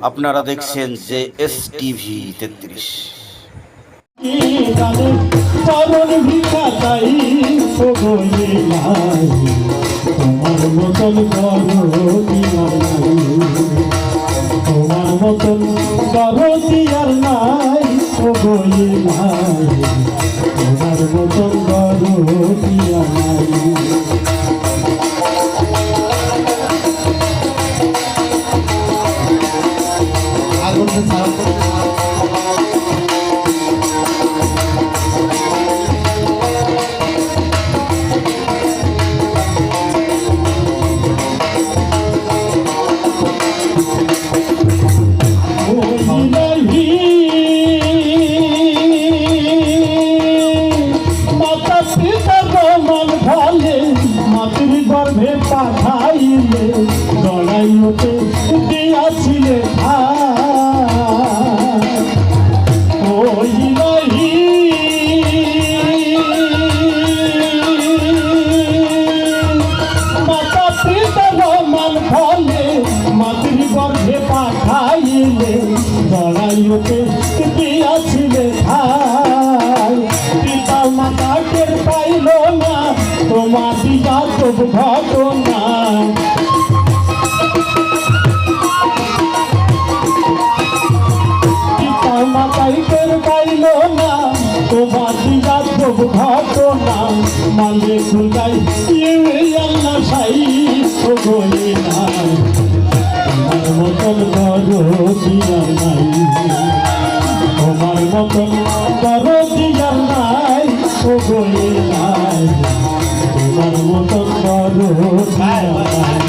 আপনারা দেখছেন যে এস টিভি তেত্রিশ তোমার মতন করতি আর নাই মতন নাই লড়াইতে দিয়াছিলে ভাই? পিতা মাতা টের পাইল না, তোমার দিদা সব ঘটনা। পিতা মাতাই টের পাইল না, তোমার দিদা সব ঘটনা। মালে খুলগাই ইয়ে আল্লাহ সাই বলে নাই মতন বড় দিয়া নাই। তোমার মতন বড় দিয়া নাই, ও বলে নাই। তোমার মতন বড় দিয়া নাই।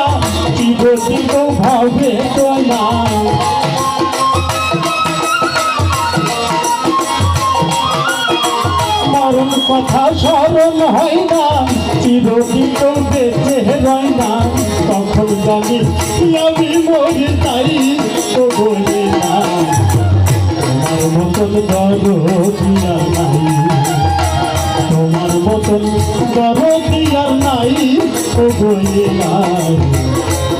কথা স্মরণ হয় না, চিরদিন বেঁচে রয় না। তখন জানি আমি মরে তাই তো বলে না। মতন দরদিয়া নাই, তোমার মতন দরদিয়া নাই ও বলে নাই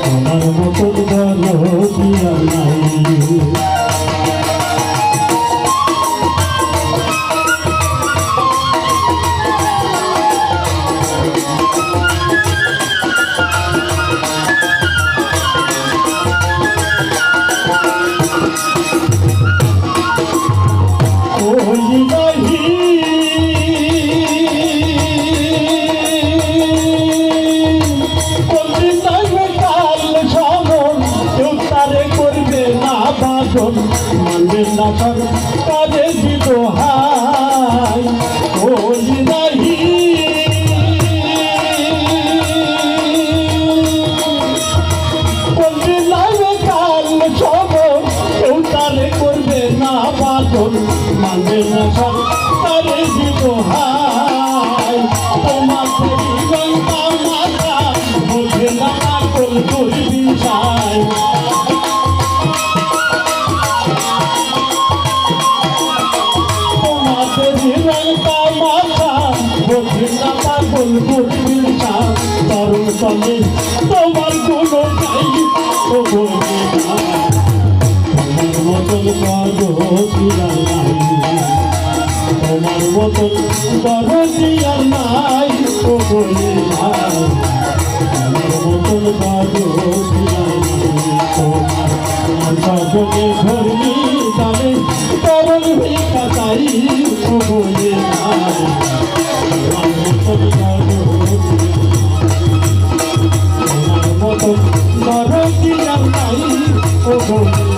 তোমার মতন দরদিয়া নাই। বাজন মানবে না তার কাজে দিত হাই ওই রহি বলবি লাগে কাল সমন কেউ তারে করবে না বাজন মানবে না তার কাজে দিত তোমার কোনো নাই তোমার মতন গর্ভবতী আর নাই। তোমার মতন গর্ভবতী আর নাই না তোমার মতন গর্ভবতী আর নাই। তোমার সজনে ধর্মী তালে তরল ভিক্ষা চাই ও বলে Oh.